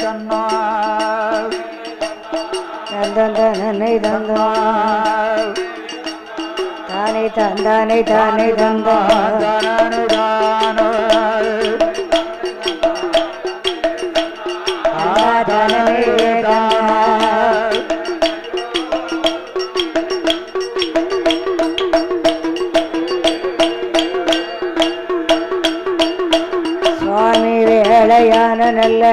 தன்னா தந்தனை தந்தான் தானே தந்தானே தானே தந்தான் தானே தந்தான் சுவாமி வேளையான நல்ல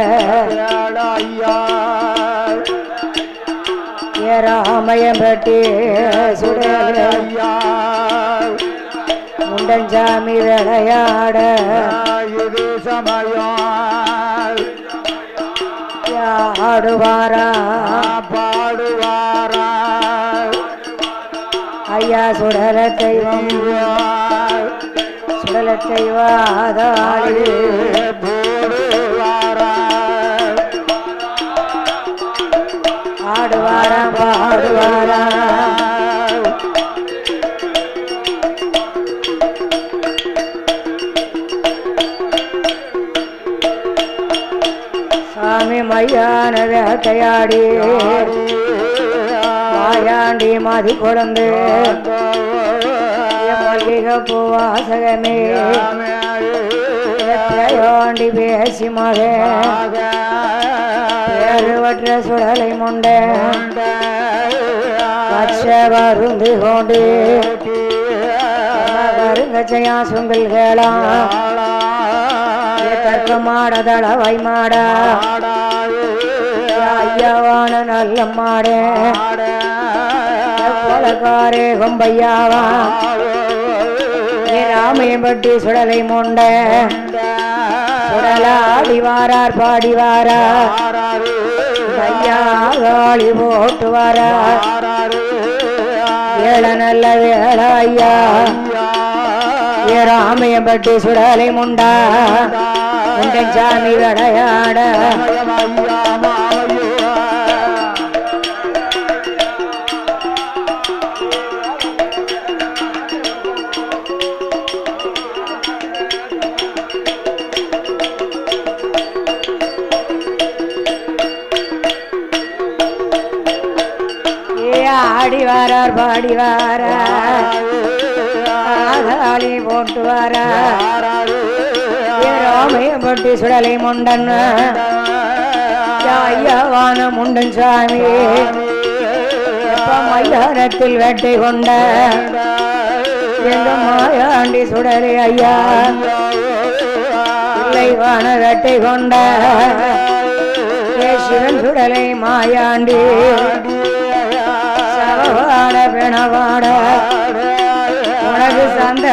ஏராமயம் பட்டி சுடல முண்டஞ்சாமி விளையாட இது சமயம் ஆடுவாரா பாடுவாரா. ஐயா சுடல தெய்வம். சுடல தெய்வாதாளி. ஆடுவாரா பாடுவாரா சாமி மையான வேட்டையாடி மாயாண்டி மாதி குழந்து. பூவாசகமே எத்தையோண்டி பேசி மகன். ஏழுவற்ற சுடலை முண்டை பச்ச வருந்து கொண்டு கருங்கச்சையா சும்பில் கேளாம் தர்க்க மாடதள வை மாடா. ஐயாவான நல்ல மாடே. கொலக்காரே கொம்பையாவா. ராமையம்பட்டி சுடலை முண்டை. சுடலாடி வாரார். பாடி வாரா ஐயா காளி போட்டு வாரா ஏழ நல்ல வேள ஐயா. ஏ ராமையம்பட்டி சுடலை முண்டா. சாமி விளையாட பாடி வாரார் பாடி வாராளி போட்டு வாரா ஏ சுடலை முண்டன். ஐயாவான முண்டன் சாமி. எப்ப மைதானத்தில் வேட்டை கொண்ட. எங்க மாயாண்டி சுடலை ஐயா. பிள்ளைவான வேட்டை கொண்ட. சிவன் சுடலை மாயாண்டி.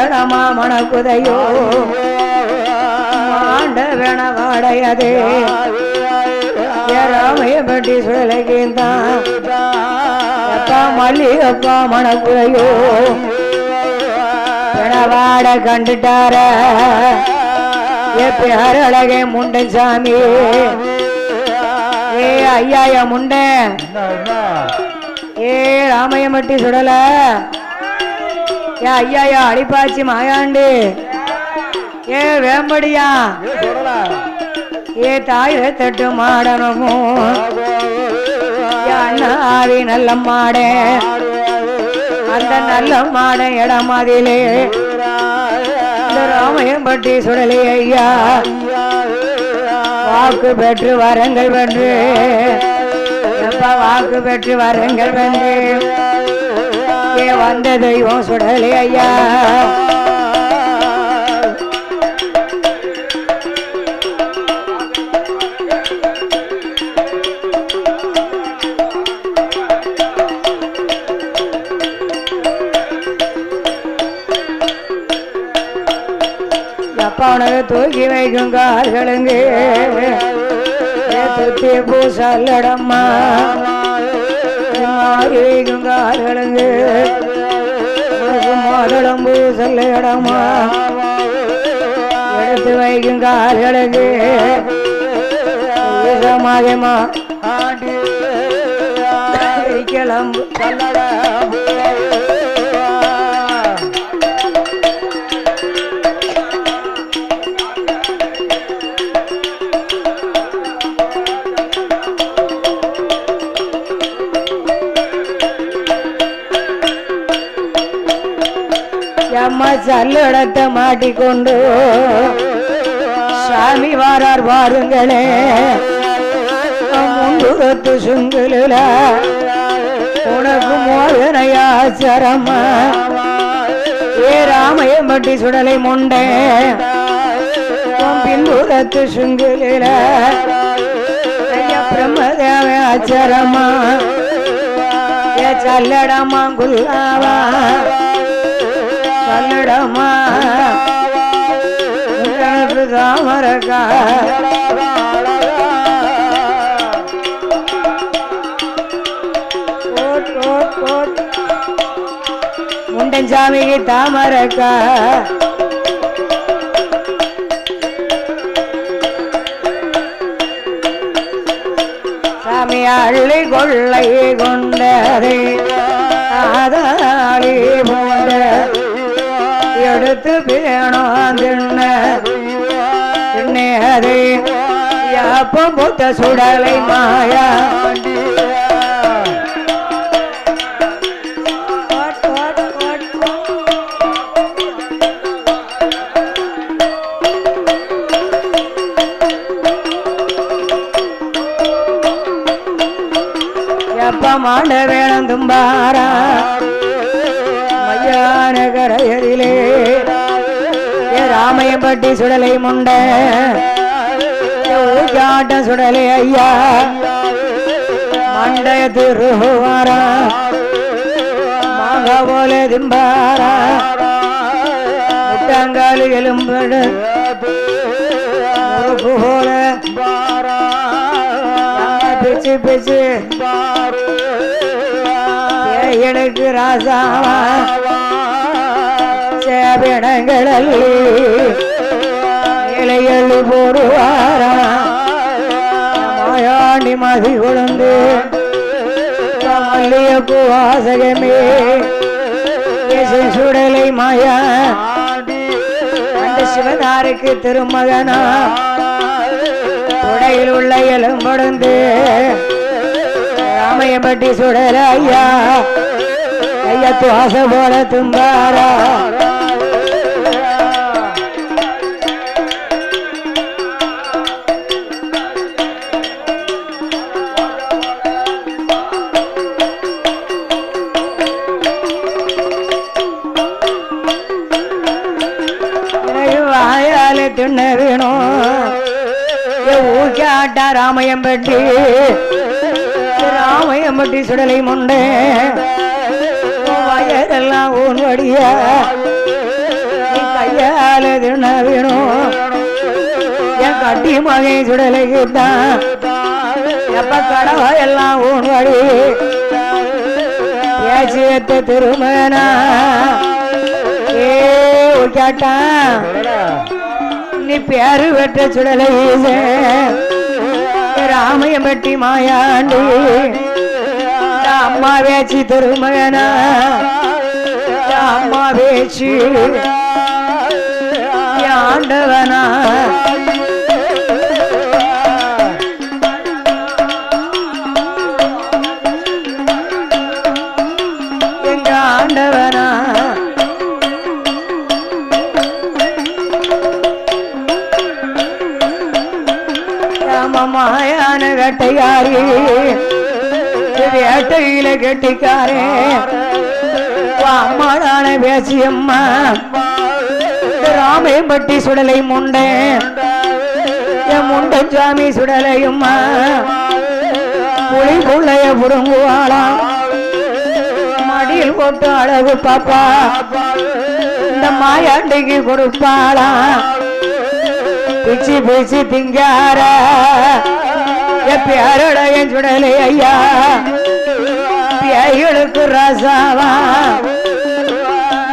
சந்தனமா மணக்குதையோ? மாண்ட பிணவாடையது ராமையப்பட்டி சுடலைக்குந்தான் அப்பா மல்லிகப்பா மணக்குதையோ? பிணவாட கண்டுட்டார. ஏ பேர் அழகே முண்டன் சாமி. ஏ ஐயா முண்டன். ஏ ராமையமட்டி சுடல. ஏ ஐயா அடிப்பாச்சி மாயாண்டு. ஏ வேம்படியா. ஏ தாய் தட்டு மாடனமோ அண்ணாவி நல்ல மாடே. அந்த நல்ல மாட இடமாதிலே ராமையம்பட்டி சுடலை ஐயா. வாக்கு பெற்று வரங்கள் வென்று. வாக்கு பெற்று வரங்கள் வென்று. ஏ வந்த தெய்வம் சுடலே ஐயா. அப்பா உனக்கு தூக்கி வைக்கும் கார்களுங்க துத்தி பூசல்லடம்மா மாறி வைக்கும் கார்களுங்க உனக்கு மாதளம் பூசல்லடம்மா எடுத்து வைக்கும் கார்களுங்க மாதமா கிளம்பு. அம்மா சல்லடத்தை மாட்டிக்கொண்டு சாமி வாரார் பாருங்களே முண்டுரத்து சுங்குல உனக்கு மோதனையா சரமா? ஏ ராமையம்பட்டி சுடலை முண்டே. பின்புறத்து சுங்குல ஐயா ஆச்சரமா? ஏ சல்லடமா குல்லாவா சல்லடமா உனக்கு தாமரக்கா முண்டன் சாமிக்கு தாமரக்கா சாமி அள்ளி கொள்ளை கொண்டதே எடுத்து பேணும் தின்ன. தின்னதை யாப்பம் புத்த சுடலை மாயா. எப்ப மாண்ட வேணும் தும்பாரா. ராமையம்பட்டி சுடலை முண்ட ஏ ஊக்காட்ட சுடலை ஐயா. மண்டய திருவாரா மாக போல திம்பாரா. முட்டங்காலு எலும்படு போல பிச்சு பிச்சு எனக்கு ராசாவா. பிணங்களல்லி இலையள்ளி போடுவாரா? மாயாண்டி மதி கொழுந்து மல்லியப்பு வாசகமே சுடலை மாயா. அந்த சிவனாருக்கு திருமகனா? உடையில் உள்ள எலும்படுந்து ராமையம்பட்டி சுடல ஐயா. ஐயா துவாச போல தும்பாரா? ஊக்காட்டா ராமையம்பட்டி ராமையம்பட்டி சுடலை முண்டே. உன் வயரெல்லாம் ஊன் வடியா. கையால தின்ன வேணும். என் கட்டி மகை சுடலைக்கு தான் எப்ப கடவா எல்லாம் ஊன் வடி. பேசியத்த திருமணா. ஏ ஊக்காட்டா நீ பேரு வெட்ட சுடலை ராமையம்பட்டி மாயாண்டி. அம்மா வேச்சி திருமகனா. அம்மா வேச்சி. ஆண்டவனா. ராமமாயான வேட்டையில கெட்டிக்காரே. அம்மாடான பேசியம்மா ராமேம்பட்டி சுடலை முண்டே. என் முண்டன் சாமி சுடலையும்மா. புலி புள்ளைய புடுங்குவாளாம் மடியில் போட்டு அழகு பாப்பா. இந்த மாயாண்டிக்கு கொடுப்பாளாம் பிச்சு பிச்சு திங்கார. எப்பயாரோட சுடலை ஐயா? பேய்களுக்கு ரசாவா?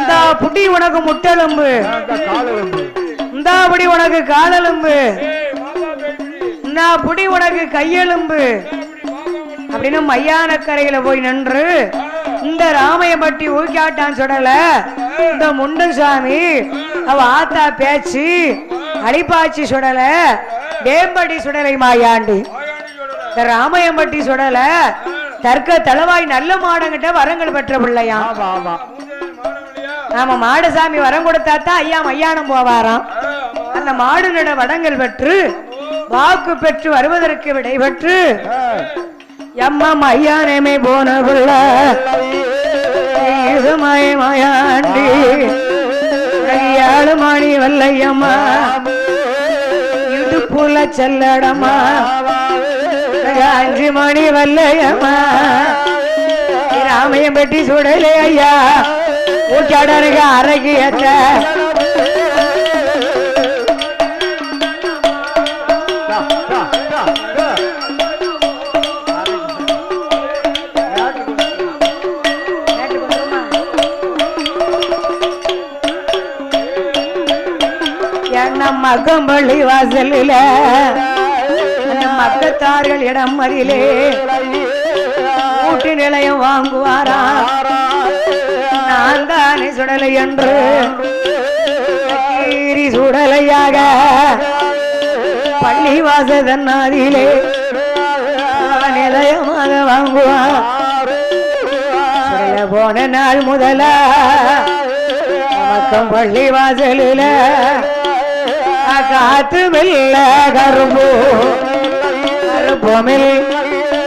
இந்த புட்டி உனக்கு முட்டெலும்பு. இந்த புடி உனக்கு காலெலும்பு. இந்த புடி உனக்கு கையெலும்பு. அப்படின்னு மையான கரையில போய் நின்று இந்த ராமையம்பட்டி ஊக்காட்டான் சுடல இந்த முண்டுசாமி அவ ஆத்தா பேச்சு அடிப்பாச்சி சுடல வேம்படி சுடலை மாயாண்டி இந்த ராமையம்பட்டி சுடல தர்க்க தளவாய் நல்ல மாடங்கிட்ட வரங்கள் பெற்ற ஆமா நாம மாடசாமி வரம் கொடுத்தா தான் ஐயா மையானம் போவாராம். அந்த மாடுனிட வடங்கள் பெற்று வாக்கு பெற்று வருவதற்கு விடை பெற்று எம்மா மையானமே போன புள்ள. மாயாண்டி. ஏழு மணி வல்லையம்மா. இடுப்புல செல்லடமா அஞ்சு மணி வல்லையம்மா. ராமையம் பெட்டி சுடலே ஐயா. ஊச்சாடனுக்கு அரைக்கு ஏற்ற. மகம்பள்ளி வாசலில் மக்கத்தார்கள் இடம் மறியிலே கூட்டு நிலையம் வாங்குவாரா? நான் தானே சுடலை என்று. கீரி சுடலையாக. பள்ளி வாசதன்னாதிலே நிலையமாக வாங்குவார் போன நாள் முதல. நமக்கம் பள்ளி வாசலில காத்து மெல்ல கரும்பு. கருப்பமில்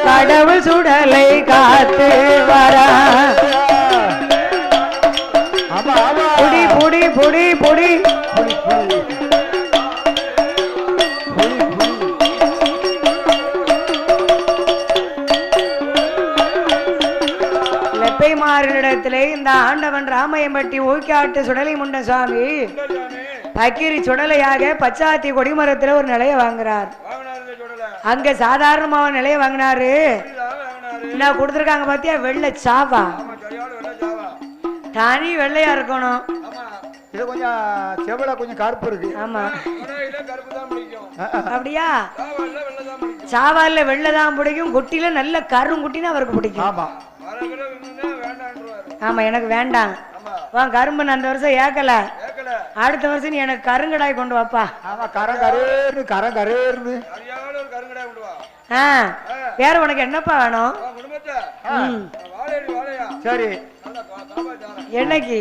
கடவுள் சுடலை காத்து வர. புடி புடி புடி புடி. மாறினிடத்திலே இந்த ஆண்டவன் ராமையம்பட்டி ஊக்காட்டு சுடலை முண்ட சுவாமி பக்கிரி சுடலையாக பச்சாத்தி கொடிமரத்தில் ஒரு நிலைய வாங்குறார். அங்க சாதாரணமா ஒரு நிலைய வாங்கினாரு. என்ன கொடுத்துருக்காங்க பாத்தியா? வெள்ளை சாவா. தனி வெள்ளையா இருக்கணும். ஆமா. இது கொஞ்சம் செவல கொஞ்சம் கருப்பு இருக்கு. ஆமா. வடையில கருப்பு தான் பிடிக்கும். அப்படியா? ஜாவால வெள்ள தான் பிடிக்கும். சாவால வெள்ளை தான் பிடிக்கும். குட்டில நல்ல கருங்குட்டினா அவருக்கு பிடிக்கும். ஆமா. எனக்கு வேண்டாம். உன் கரும்பு நான் அந்த வருஷம் ஏக்கல. அடுத்த வருஷம் நீ எனக்கு கருங்கடாய் கொண்டு வாப்பா. ஆமா கரம் கரேர்னு கரம் கரேர்னு சரியான ஒரு கருங்கடா கொண்டு வா. ஆ வேற உனக்கு என்னப்பா வேணும்? சரி. என்னைக்கு?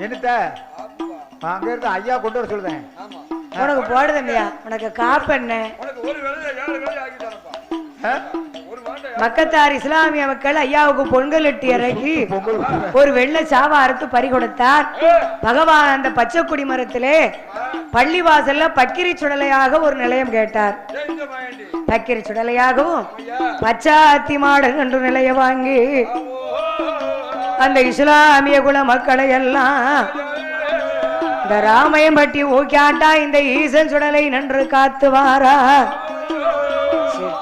என்னத்த? அங்க இருந்து ஐயா கொண்டு வர சொல்லுவேன் ஆமா. உனக்கு போடு தம்பியா உனக்கு காப்பு என்ன மக்கத்தார் இஸ்லாமிய மக்கள் ஐயாவுக்கு பொங்கல் எட்டி இறக்கி ஒரு வெள்ளை சாவா அறுத்து பறி கொடுத்தார். பகவான் அந்த பச்சை மரத்திலே பள்ளிவாசல்ல பக்கிரி சுடலையாக ஒரு நிலையம் கேட்டார். பக்கிரி சுடலையாகவும் பச்சாத்தி மாடன் என்று நிலைய வாங்கி அந்த இஸ்லாமிய குல மக்களை எல்லாம் இந்த ராமையம்பட்டி ஊக்காட்டா இந்த ஈசன் சுடலை நன்று காத்து வாரா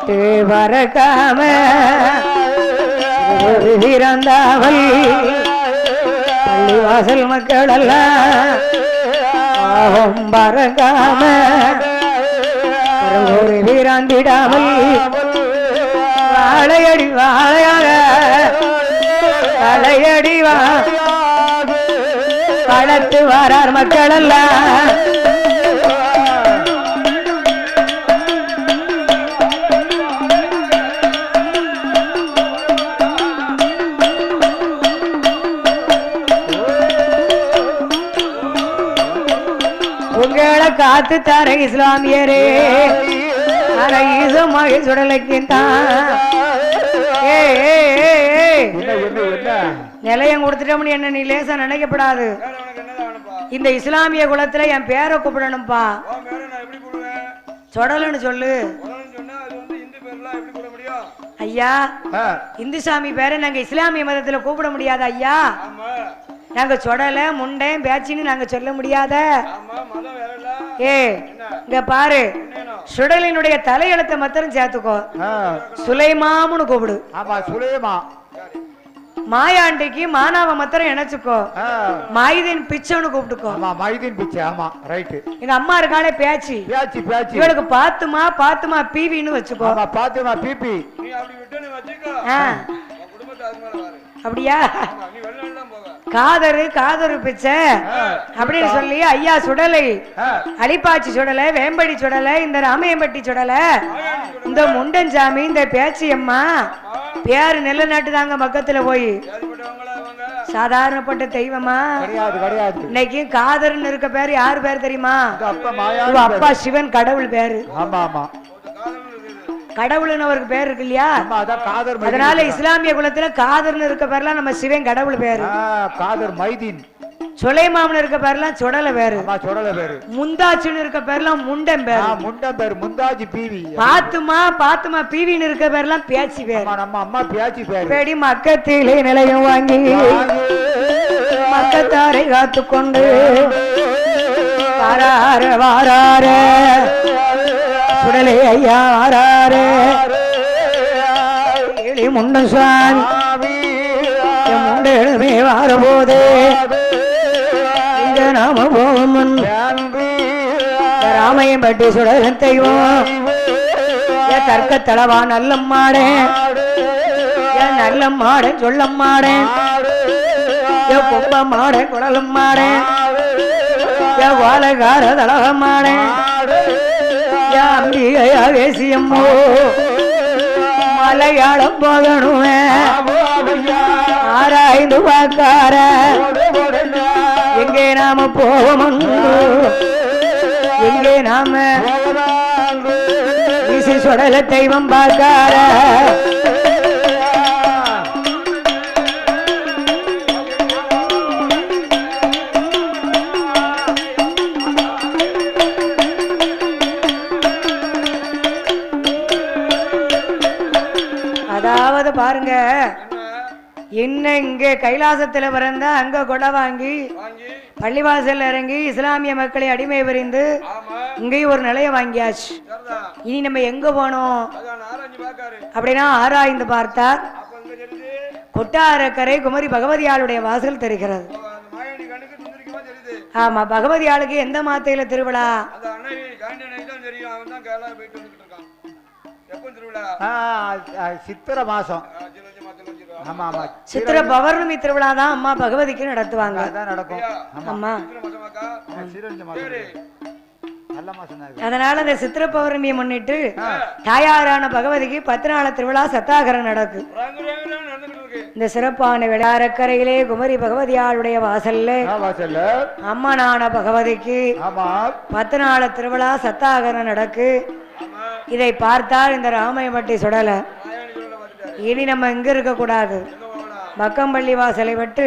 சிட்டு பறக்காம இறந்தாவல் பள்ளிவாசல் மக்கள் எல்லாம் பாவம் பறக்காம ஒரு வீராந்திடாமல் வாழையடி வாழையாக வாழையடி வா வளர்த்து வாரார் மக்கள் காத்து தர இஸ்லாமியரே. அர ஈசமாக சுடலைக்கு தான் ஏ ஏ, ஏ, ஏ. என்ன என்ன என்ன? நிலையம் கொடுத்துட்டோம்னு என்ன நீ லேசா நினைக்கப்படாது. இந்த இஸ்லாமிய குலத்துல என் பேரை கூப்பிடணும்ப்பா போடுவேன் சொடலுன்னு சொல்லு. இந்து ஐயா ஆ, இந்துசாமி பேரை நாங்க இஸ்லாமிய மதத்துல கூப்பிட முடியாத ஐயா. நாங்க சொடல முண்டை பேச்சின்னு நாங்க சொல்ல முடியாத. ஏ இங்க பாரு. சுடலினுடைய தலையெழுத்தை மாத்திரம் சேர்த்துக்கோ. சுலைமாமுன்னு கூப்பிடு. ஆமா சுலேமா. மாயாண்டிக்கு மானாவ மாத்திரம் இணைச்சுக்கோ. மாயுதீன் பிச்சைன்னு கூப்பிட்டுக்கோ. ஆமா மைதீன் பிச்சை ஆமா ரைட்டு எங்க அம்மா இருக்காளே பேச்சு. பேச்சு பேச்சு. இவளுக்கு பாத்துமா பாத்துமா பீவின்னு வச்சுக்கோ. ஆமா பாத்துமா பிபி. நீ அப்படி விட்டு நீ வச்சுக்கோ. ஆ, உன் குடும்பத்தை அது மேல வாரு அப்படியா? காதரு காதரு பிச்சை. அப்படின்னு சொல்லி ஐயா சுடலை. அலிப்பாச்சி சுடலை வேம்படி சுடலை இந்த ராமையம்பட்டி சுடலை. இந்த முண்டஞ்சாமி இந்த பேச்சி அம்மா ஆ. பேர் நிலநாட்டு தாங்க பக்கத்துல போய். சாதாரணப்பட்ட தெய்வமா? இன்னைக்கு காதர்னு இருக்க பேர் யார் பேர் தெரியுமா? அப்பா சிவன் கடவுள் பேரு. ஆமா ஆமா. கடவுள்னு அவருக்கு பேர் இருக்கு இல்லையா அதனால இஸ்லாமிய குலத்துல காதர்னு இருக்க பேர்லாம் நம்ம சிவன் கடவுள் பேரு. காதர் மைதீன். சுலைமாமன் இருக்க பேர்லாம் சுடல பேரு. சொல்லல பேரு. முந்தாச்சுன்னு இருக்க பேர்லாம் முண்டன் ஆ, பேரு முண்டம் பேரு முந்தாஜி பீவி. பாத்துமா பாத்துமா பீவின்னு இருக்க பேர்லாம் பேச்சு பேரு. நம்ம அம்மா பியாச்சி பேரு. பேடி மக்கத்திலே நிலையம் வாங்கி மக்கத்தாரை காத்து கொண்டு வாரார வாரார. சுடலே ஐயா ஏழி முண்டன் சுவாமி. என் முண்டெழுமே வார போதே. இங்க நாம போகும் ராமையம் பட்டி சுடலன் தெய்வம். என் தர்க்க தளவா நல்ல மாடேன். என் நல்ல மாடேன் சொல்ல மாடேன். என் கொம்ப மாடேன் குடலும் மாடேன். என் வாழகார தளக மாடேன் மலையாளம் போகணுமே. ஆராய்ந்து பார்க்கார. எங்கே நாம போவோம் எங்கே நாம? வீசி சுடல தெய்வம் பார்க்கார. என்ன இங்கே கைலாசத்துல பிறந்தா அங்க கொடை வாங்கி வாங்கி பள்ளிவாசல்ல இறங்கி இஸ்லாமிய மக்களை அடிமை புரிந்து ஆமா. இங்கேயும் ஒரு நிலைய வாங்கியாச்சு. இனி நம்ம எங்க போனோம்? அப்படின்னா ஆராய்ந்து தெரியுது. கொட்டாரக்கரை குமரி பகவதியாளுடைய வாசல் தெரிகிறது. ஆமா பகவதியாளுக்கு எந்த மாத்தையில திருவிழா? சித்திரை மாசம். சித்திர பௌர்ணமி திருவிழா தான் அம்மா பகவதிக்கு நடத்துவாங்க. நடக்கும். அதனால இந்த சித்திர பௌர்ணமியை முன்னிட்டு தாயாரான பகவதிக்கு பத்து நாள் திருவிழா சத்தாகரம் நடக்கு. ரங்கு ரங்கு ரங்கு நடந்துகிட்டு இருக்கு. இந்த சிறப்பான விழாரக்கரையிலே குமரி பகவதியாளுடைய வாசல்ல அம்மனான பகவதிக்கு பத்து நாள் திருவிழா சத்தாகரம் நடக்கு. இதை பார்த்தால் இந்த ராமையம்பட்டி சுடல. இனி நம்ம இங்க இருக்க கூடாது. எங்க போகலாம் மக்கம்பள்ளி வாசலை விட்டு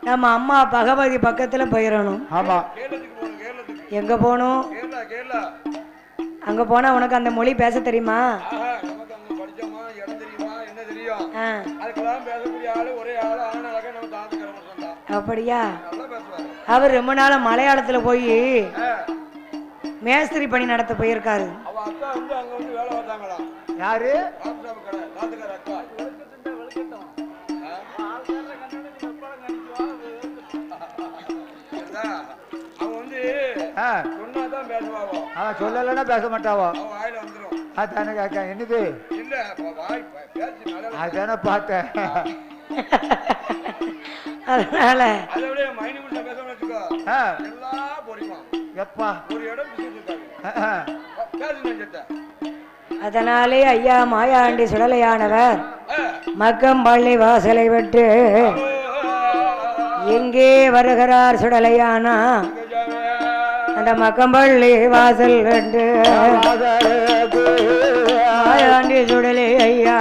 நம்ம அம்மா பகவதி பக்கத்துல போயிடணும் ஆமா. கேரளத்துக்கு போகணும் கேரளத்துக்கு எங்க போகணும்? அங்க போனா உனக்கு அந்த மொழி பேச தெரியுமா? அப்படியா? அவர் ரொம்ப நாள் மலையாளத்துல போய் மேஸ்திரி பணி நடத்த போயிருக்காரு. யாரு? சொல்லலைன்னா பேச மாட்டாவோ? அவன் வாயில வந்துரும் அதானே கேட்க என்னது? இல்ல அப்ப வாய் பே- பேச்சு நல்லா அதானே பார்த்தேன். அதனால அதை விட மைனி குள்ள பேசணும்னு வச்சுக்கோ ஆ, எல்லாம் பொறிமா எப்பா ஒரு இடம் அதனாலே ஐயா மாயாண்டி சுடலையானவர் மக்கம்பள்ளி வாசலை விட்டு எங்கே வருகிறார் சுடலையானா அந்த மக்கம்பள்ளி வாசல் விட்டு. மாயாண்டி சுடலை ஐயா.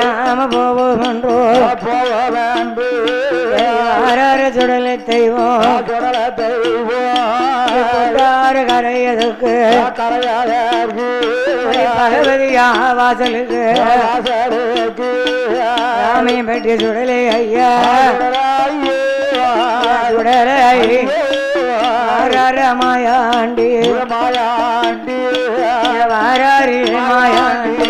நாம போவோம் என்றோ சுடலை தெய்வம்? கரையதுக்கு. பகவதியா வாசலுக்கு. ராமையம்பட்டி சுடலை ஐயா. சுடலை மாயாண்டி மாயாண்டி வாராரி மாயாண்டி